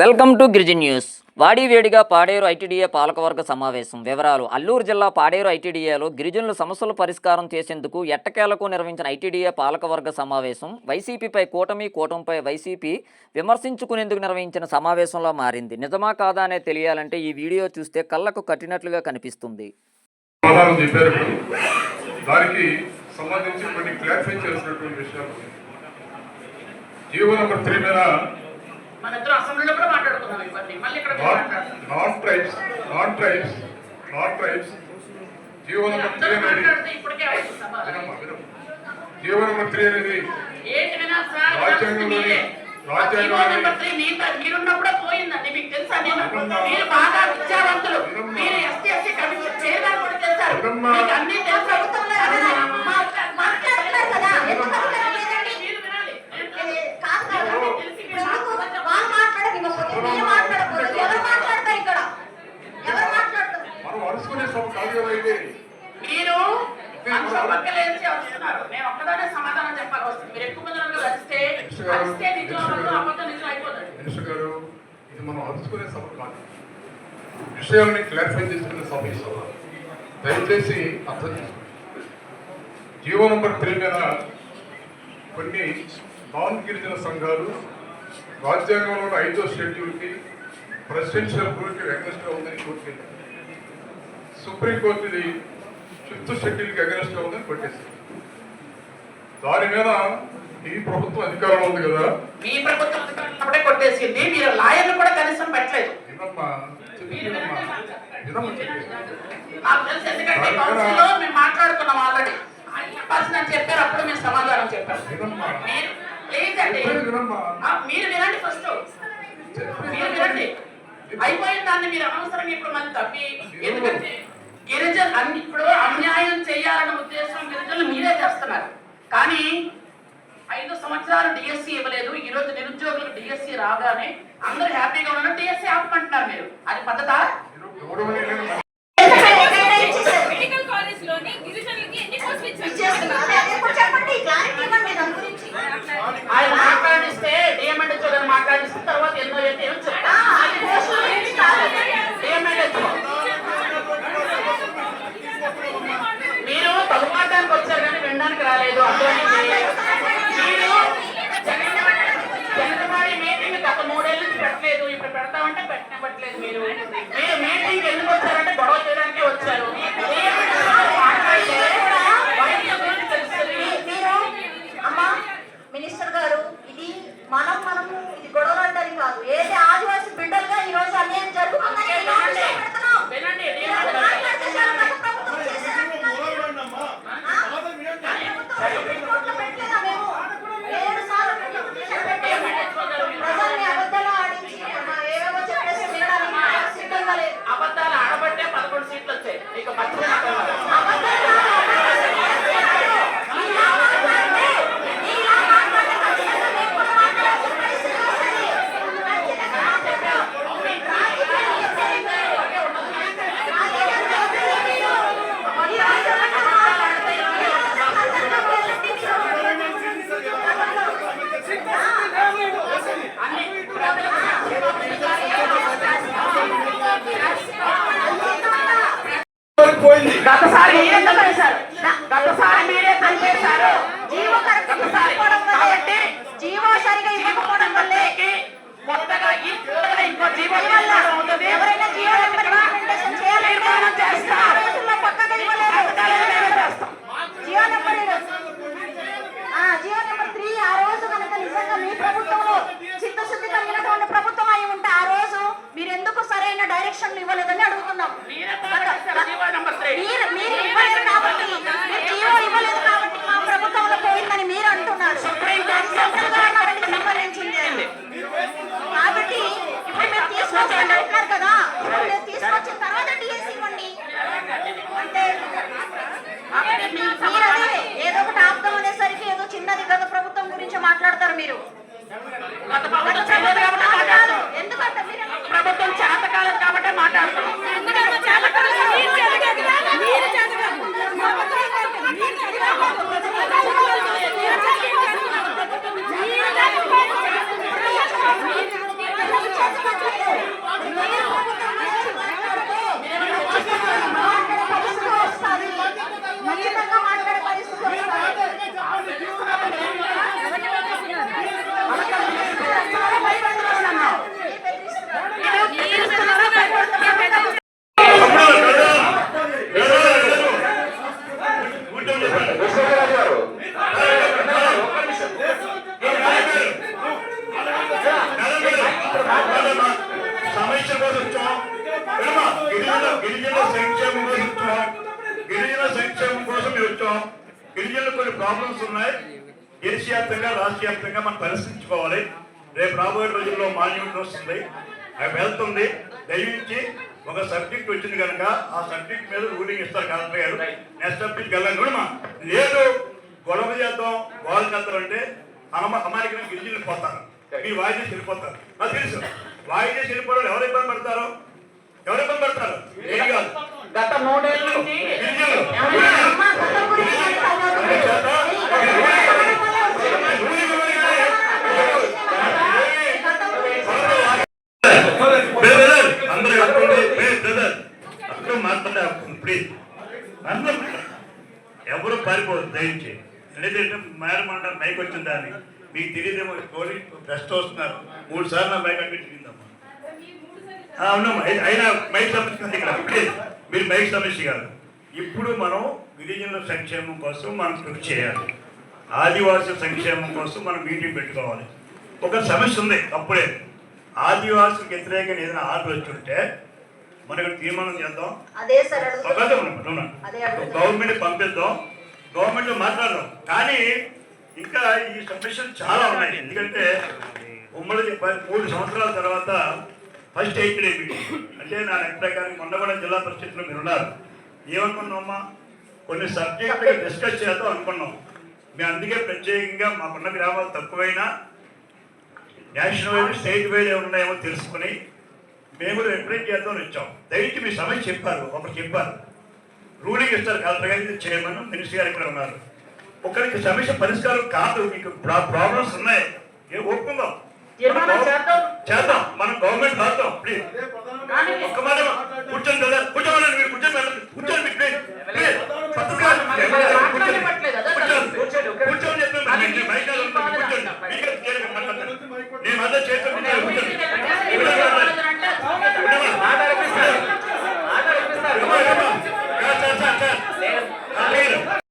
Welcome to గిరిజన్ news. వాడి వేడిగా Paderu ITDA పాలకవర్గ సమావేశం. వివరాలు. అల్లూరు జిల్లా పాడేరు ఐటీడీఏలో గిరిజనుల సమస్యల పరిష్కారం చేసేందుకు ఎట్టకేలకు నిర్వహించిన ఐటీడీఏ పాలకవర్గ సమావేశం. వైసీపీపై కూటమి కూటమిపై వైసీపీ విమర్శించుకునేందుకు నిర్వహించిన సమావేశంలో మారింది. నిజమా కాదా అనే తెలియాలంటే ఈ వీడియో చూస్తే కళ్ళకు కట్టినట్లుగా కనిపిస్తుంది. దానికి సంబంధించి కొన్ని క్లారిఫై చేసినటువంటి విషయాలు. జీవో నెంబర్ త్రీ మీద మన ఇద్దరు అసెంబ్లీలో కూడా మాట్లాడుకున్నాం ఇవన్నీ. మళ్ళీ ఇక్కడ. Not tribes not tribes not tribes GO number three అనేది ఇప్పటికే. జీవో నెంబర్ త్రీ అనేది? రాజ్యాంగంలోని- మీరున్నప్పుడే పోయిందండి. మీకు తెలుసా నేను? మీరు బాగా విద్యావంతులు. మీరు ఎస్టీ ఎస్సీ కమిషన్ చైర్మన్ కూడా వినమ్మా. మీకు అన్ని తెలుసు మాట్లాడుతున్నారు కదా ఎందుకు మాట్లాడలేదండి? మీరు వినాలి ఇది కాదు కదా. అన్నీ తెలిసి మీరు ఎందుకు మాట్లాడతారు. వాళ్ళు మాట్లాడకపోతే మీరు మాట్లాడకపోతే ఎవరు మాట్లాడతారు ఇక్కడ ఎవరు మాట్లాడతారు మనం మీరు పక్కలేసి వస్తున్నారు. నేను ఒక్కదానే సమాధానం చెప్పాలి వస్తుంది. మీరు ఎక్కువ మంది నన్ను కలిస్తే కలిస్తే నిజం అవ్వదు, అబద్ధం నిజం అయిపోతుంది. మినిస్టర్ గారు ఇది మనం అరుచుకునే సభ కాదు విషయాన్ని క్లారిఫై చేసుకునే సభ ఈ సభ దయచేసి అర్థం చేసుకోండి. జీవో నంబర్ త్రీ మీద కొన్ని నాన్ గిరిజన సంఘాలు రాజ్యాంగంలో ఐదో షెడ్యూల్కి ప్రెసిడెన్షియల్ రూల్కి అగెన్స్ట్గా ఉందని కోర్టుకి వెళ్ళారు సుప్రీంకోర్టు ఇది ఫిఫ్త్ షెడ్యూల్కి అగెన్స్ట్గా ఉందని కొట్టేసింది. దాని మీద ఈ ప్రభుత్వం అధికారంలో ఉంది కదా. మీ ప్రభుత్వం అప్పుడే కొట్టేసింది. మీరు లాయర్లు కూడా కనీసం పెట్టలేదు. వినమ్మా వినమ్మా మేము మాట్లాడుకున్నాం ఆల్రెడీ. అని చెప్పారు అప్పుడు సమాధానం చెప్పారు మీరు ప్లీజ్ అండి వినండి ఫస్ట్. మీరు వినండి. అయిపోయిన దాన్ని మీరు అనవసరంగా ఇప్పుడు మళ్ళీ తప్పి. ఎందుకంటే గిరిజన ఇప్పుడు అన్యాయం చేయాలన్న ఉద్దేశం గిరిజనులు మీరే చేస్తున్నారు. కానీ ఐదు సంవత్సరాలు డిఎస్సి ఇవ్వలేదు. ఈ రోజు నిరుద్యోగులకు డిఎస్సి రాగానే అందరూ హ్యాపీగా ఉన్నారు డిఎస్సి ఆపమంటున్నారు మీరు. అది పద్ధత? మీరు మీరు మీటింగ్ ఎందుకు వచ్చారంటే గొడవ Gracias. వచ్చాం గిరిజనులు కొన్ని ప్రాబ్లమ్స్ ఉన్నాయి. దేశవ్యాప్తంగా రాష్ట్ర వ్యాప్తంగా మనం పరిశీలించుకోవాలి. రేపు రాబోయే రోజుల్లో మాన్యుమెంట్ వస్తుంది అవి వెళ్తుంది. దయవించి ఒక సబ్జెక్ట్ వచ్చింది కనుక ఆ సబ్జెక్ట్ మీద రూలింగ్ ఇస్తారు కలెక్టర్ గారు. నెక్స్ట్ సబ్జెక్ట్ వెళ్ళండి కూడా లేదు గొడవ చేద్దాం గోల్ చేద్దాం అంటే అమ అమాయకులు గిరిజనులు పోతారు మీ వాయిద్యం వెళ్ళిపోతారు నాకు తెలుసు. వాయిద్యం వెళ్ళిపోవడం ఎవరు ఇబ్బంది పడతారు? ఎవరు ఇబ్బంది పడతారు? ఏం కాదు. గత మూడేళ్ళ నుంచి గిరిజనులు ఏమన్నా? అమ్మ గతం గురించి అందుకే చేత రూలింగ్ ఇవ్వగానే బ్రదర్ అందరూ కట్టుకోండి బ్రదర్ అందరూ మాట్లాడే ప్లీజ్ అందరూ ఎవరు పారిపోదు దయించి లేదంటే మేడం అంటారు మైక్ వచ్చిన దాన్ని మీకు తెలియదేమో కోడి బెస్ట్ వస్తున్నారు. మూడు సార్లు నా మైక్ అనిపించిందమ్మా తిరిగిందమ్మా అవునమ్మా అయినా మైక్ సమస్య ఇక్కడ. మీరు మైక్ సమస్య కాదు. ఇప్పుడు మనం గిరిజనుల సంక్షేమం కోసం మనం కృషి చేయాలి. ఆదివాసుల సంక్షేమం కోసం మనం మీటింగ్ పెట్టుకోవాలి. ఒక సమస్య ఉంది అప్పుడే. ఆదివాసులకు వ్యతిరేకంగా ఏదైనా ఆర్డర్ మనకు తీర్మానం చేద్దాం. గవర్నమెంట్ పంపిద్దాం. గవర్నమెంట్ మాట్లాడదాం. కానీ ఇంకా ఈ సమస్యలు చాలా ఉన్నాయి. ఎందుకంటే ఉమ్మడి మూడు సంవత్సరాల తర్వాత ఫస్ట్ ఎయిట్ డే మీటింగ్. అంటే నా లెక్క ప్రకారం మొన్న కూడా జిల్లా పరిషత్లో మీరు ఉన్నారు ఏమనుకున్నామమ్మా? కొన్ని సబ్జెక్టులు డిస్కస్ చేద్దాం అనుకున్నాం. మేము అందుకే ప్రత్యేకంగా మాకున్న గ్రామాలు తక్కువైనా నేషనల్ వైడ్ స్టేట్ వైడ్ ఏమి ఉన్నాయేమో తెలుసుకుని మేము కూడా చేద్దాం ఇచ్చాం వచ్చాం. దయచేసి మీ సమయం చెప్పారు ఒకరు చెప్పారు. రూలింగ్ ఇస్తారు కలెక్టర్ గారికి చైర్మన్ మినిస్టర్ గారు ఇక్కడ ఉన్నారు. ఒకరికి సమస్య పరిష్కారం కాదు మీకు ప్రాబ్లమ్స్ ఉన్నాయి. ఏ ఒప్పుకుందాం చేద్దాం. మనం గవర్నమెంట్ రాద్దాం ప్లీజ్ ఒక్క మాట కూర్చొని కదా కూర్చోండి మీరు కూర్చొని కూర్చొని